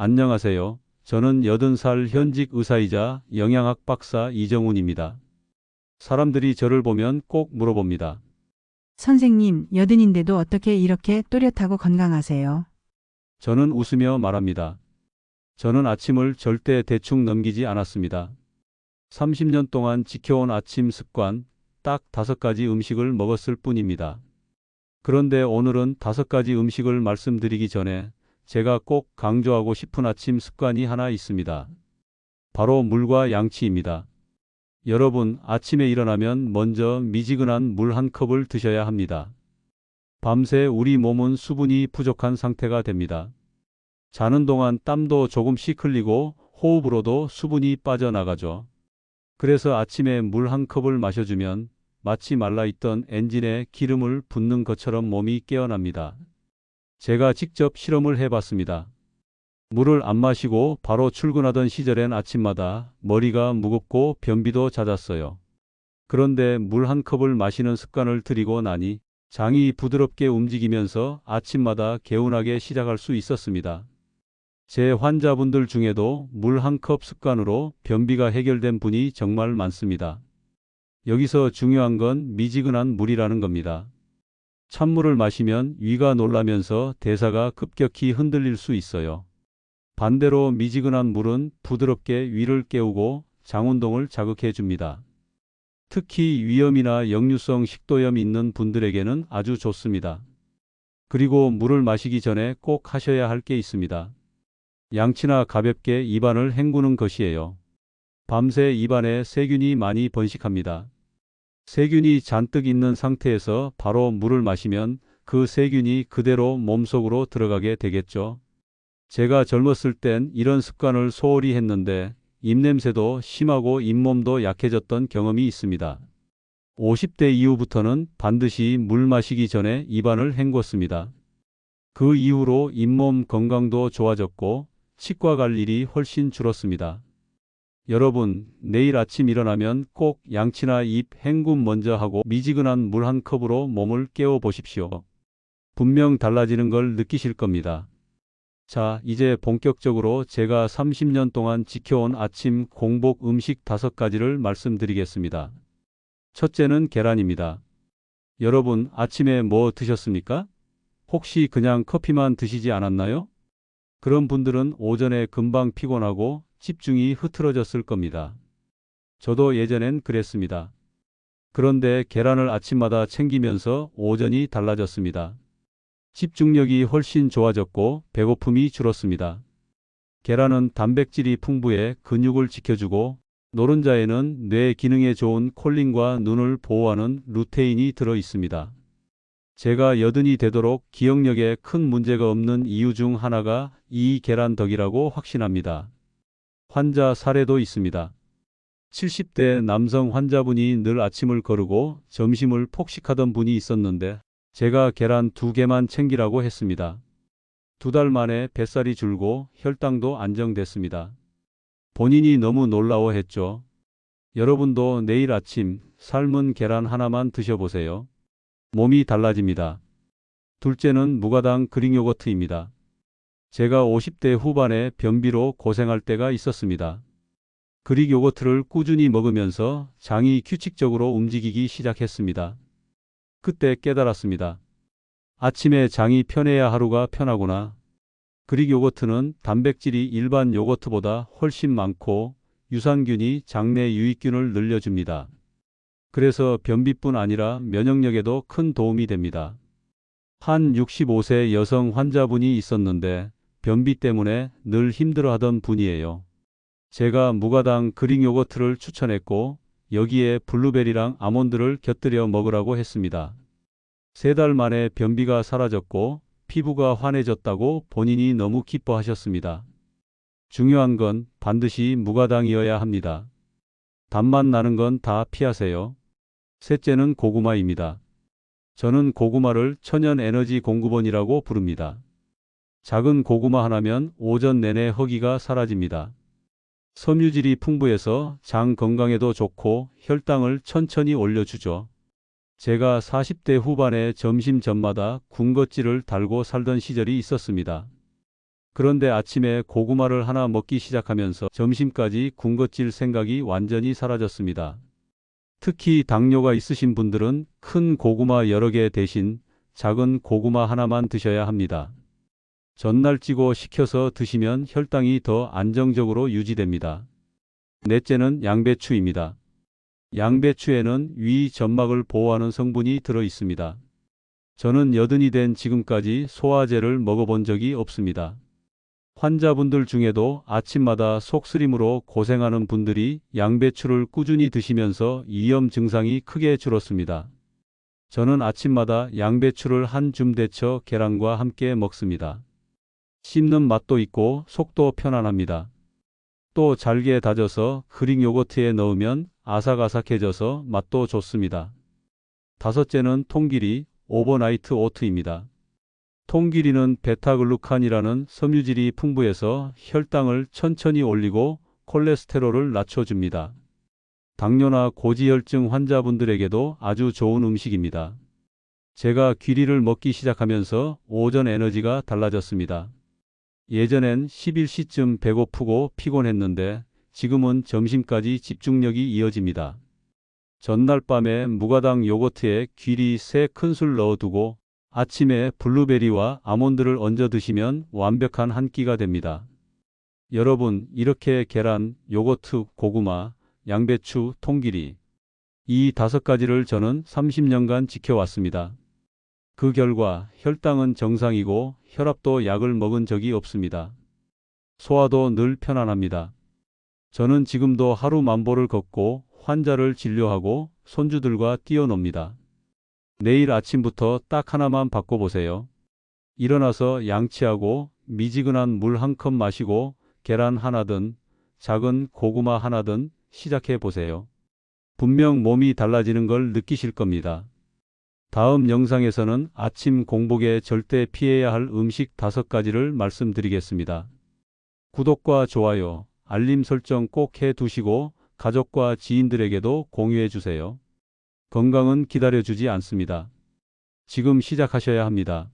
안녕하세요. 저는 80살 현직 의사이자 영양학 박사 이정훈입니다. 사람들이 저를 보면 꼭 물어봅니다. 선생님, 여든인데도 어떻게 이렇게 또렷하고 건강하세요? 저는 웃으며 말합니다. 저는 아침을 절대 대충 넘기지 않았습니다. 30년 동안 지켜온 아침 습관, 딱 다섯 가지 음식을 먹었을 뿐입니다. 그런데 오늘은 다섯 가지 음식을 말씀드리기 전에 제가 꼭 강조하고 싶은 아침 습관이 하나 있습니다. 바로 물과 양치입니다. 여러분, 아침에 일어나면 먼저 미지근한 물 한 컵을 드셔야 합니다. 밤새 우리 몸은 수분이 부족한 상태가 됩니다. 자는 동안 땀도 조금씩 흘리고 호흡으로도 수분이 빠져나가죠. 그래서 아침에 물 한 컵을 마셔주면 마치 말라있던 엔진에 기름을 붓는 것처럼 몸이 깨어납니다. 제가 직접 실험을 해봤습니다. 물을 안 마시고 바로 출근하던 시절엔 아침마다 머리가 무겁고 변비도 잦았어요. 그런데 물 한 컵을 마시는 습관을 들이고 나니 장이 부드럽게 움직이면서 아침마다 개운하게 시작할 수 있었습니다. 제 환자분들 중에도 물 한 컵 습관으로 변비가 해결된 분이 정말 많습니다. 여기서 중요한 건 미지근한 물이라는 겁니다. 찬물을 마시면 위가 놀라면서 대사가 급격히 흔들릴 수 있어요. 반대로 미지근한 물은 부드럽게 위를 깨우고 장운동을 자극해 줍니다. 특히 위염이나 역류성 식도염 있는 분들에게는 아주 좋습니다. 그리고 물을 마시기 전에 꼭 하셔야 할 게 있습니다. 양치나 가볍게 입안을 헹구는 것이에요. 밤새 입안에 세균이 많이 번식합니다. 세균이 잔뜩 있는 상태에서 바로 물을 마시면 그 세균이 그대로 몸속으로 들어가게 되겠죠. 제가 젊었을 땐 이런 습관을 소홀히 했는데 입냄새도 심하고 잇몸도 약해졌던 경험이 있습니다. 50대 이후부터는 반드시 물 마시기 전에 입안을 헹궜습니다. 그 이후로 잇몸 건강도 좋아졌고 치과 갈 일이 훨씬 줄었습니다. 여러분, 내일 아침 일어나면 꼭 양치나 입 헹굼 먼저 하고 미지근한 물 한 컵으로 몸을 깨워 보십시오. 분명 달라지는 걸 느끼실 겁니다. 자, 이제 본격적으로 제가 30년 동안 지켜온 아침 공복 음식 다섯 가지를 말씀드리겠습니다. 첫째는 계란입니다. 여러분, 아침에 뭐 드셨습니까? 혹시 그냥 커피만 드시지 않았나요? 그런 분들은 오전에 금방 피곤하고 집중이 흐트러졌을 겁니다. 저도 예전엔 그랬습니다. 그런데 계란을 아침마다 챙기면서 오전이 달라졌습니다. 집중력이 훨씬 좋아졌고 배고픔이 줄었습니다. 계란은 단백질이 풍부해 근육을 지켜주고 노른자에는 뇌 기능에 좋은 콜린과 눈을 보호하는 루테인이 들어 있습니다. 제가 여든이 되도록 기억력에 큰 문제가 없는 이유 중 하나가 이 계란 덕이라고 확신합니다. 환자 사례도 있습니다. 70대 남성 환자분이 늘 아침을 거르고 점심을 폭식하던 분이 있었는데 제가 계란 두 개만 챙기라고 했습니다. 두 달 만에 뱃살이 줄고 혈당도 안정됐습니다. 본인이 너무 놀라워했죠. 여러분도 내일 아침 삶은 계란 하나만 드셔보세요. 몸이 달라집니다. 둘째는 무가당 그릭 요거트입니다. 제가 50대 후반에 변비로 고생할 때가 있었습니다. 그릭 요거트를 꾸준히 먹으면서 장이 규칙적으로 움직이기 시작했습니다. 그때 깨달았습니다. 아침에 장이 편해야 하루가 편하구나. 그릭 요거트는 단백질이 일반 요거트보다 훨씬 많고 유산균이 장내 유익균을 늘려줍니다. 그래서 변비뿐 아니라 면역력에도 큰 도움이 됩니다. 한 65세 여성 환자분이 있었는데 변비 때문에 늘 힘들어하던 분이에요. 제가 무가당 그릭 요거트를 추천했고 여기에 블루베리랑 아몬드를 곁들여 먹으라고 했습니다. 세 달 만에 변비가 사라졌고 피부가 환해졌다고 본인이 너무 기뻐하셨습니다. 중요한 건 반드시 무가당이어야 합니다. 단맛 나는 건 다 피하세요. 셋째는 고구마입니다. 저는 고구마를 천연 에너지 공급원이라고 부릅니다. 작은 고구마 하나면 오전 내내 허기가 사라집니다. 섬유질이 풍부해서 장 건강에도 좋고 혈당을 천천히 올려주죠. 제가 40대 후반에 점심 전마다 군것질을 달고 살던 시절이 있었습니다. 그런데 아침에 고구마를 하나 먹기 시작하면서 점심까지 군것질 생각이 완전히 사라졌습니다. 특히 당뇨가 있으신 분들은 큰 고구마 여러 개 대신 작은 고구마 하나만 드셔야 합니다. 전날 찌고 식혀서 드시면 혈당이 더 안정적으로 유지됩니다. 넷째는 양배추입니다. 양배추에는 위 점막을 보호하는 성분이 들어 있습니다. 저는 여든이 된 지금까지 소화제를 먹어본 적이 없습니다. 환자분들 중에도 아침마다 속쓰림으로 고생하는 분들이 양배추를 꾸준히 드시면서 위염 증상이 크게 줄었습니다. 저는 아침마다 양배추를 한 줌 데쳐 계란과 함께 먹습니다. 씹는 맛도 있고 속도 편안합니다. 또 잘게 다져서 그릭 요거트에 넣으면 아삭아삭해져서 맛도 좋습니다. 다섯째는 통기리 오버나이트 오트입니다. 통기리는 베타글루칸이라는 섬유질이 풍부해서 혈당을 천천히 올리고 콜레스테롤을 낮춰줍니다. 당뇨나 고지혈증 환자분들에게도 아주 좋은 음식입니다. 제가 귀리를 먹기 시작하면서 오전 에너지가 달라졌습니다. 예전엔 11시쯤 배고프고 피곤했는데 지금은 점심까지 집중력이 이어집니다. 전날 밤에 무가당 요거트에 귀리 3큰술 넣어두고 아침에 블루베리와 아몬드를 얹어 드시면 완벽한 한 끼가 됩니다. 여러분, 이렇게 계란, 요거트, 고구마, 양배추, 통기리. 이 다섯 가지를 저는 30년간 지켜왔습니다. 그 결과 혈당은 정상이고 혈압도 약을 먹은 적이 없습니다. 소화도 늘 편안합니다. 저는 지금도 하루 만보를 걷고 환자를 진료하고 손주들과 뛰어놉니다. 내일 아침부터 딱 하나만 바꿔보세요. 일어나서 양치하고 미지근한 물 한 컵 마시고 계란 하나든 작은 고구마 하나든 시작해 보세요. 분명 몸이 달라지는 걸 느끼실 겁니다. 다음 영상에서는 아침 공복에 절대 피해야 할 음식 다섯 가지를 말씀드리겠습니다. 구독과 좋아요, 알림 설정 꼭 해 두시고 가족과 지인들에게도 공유해 주세요. 건강은 기다려주지 않습니다. 지금 시작하셔야 합니다.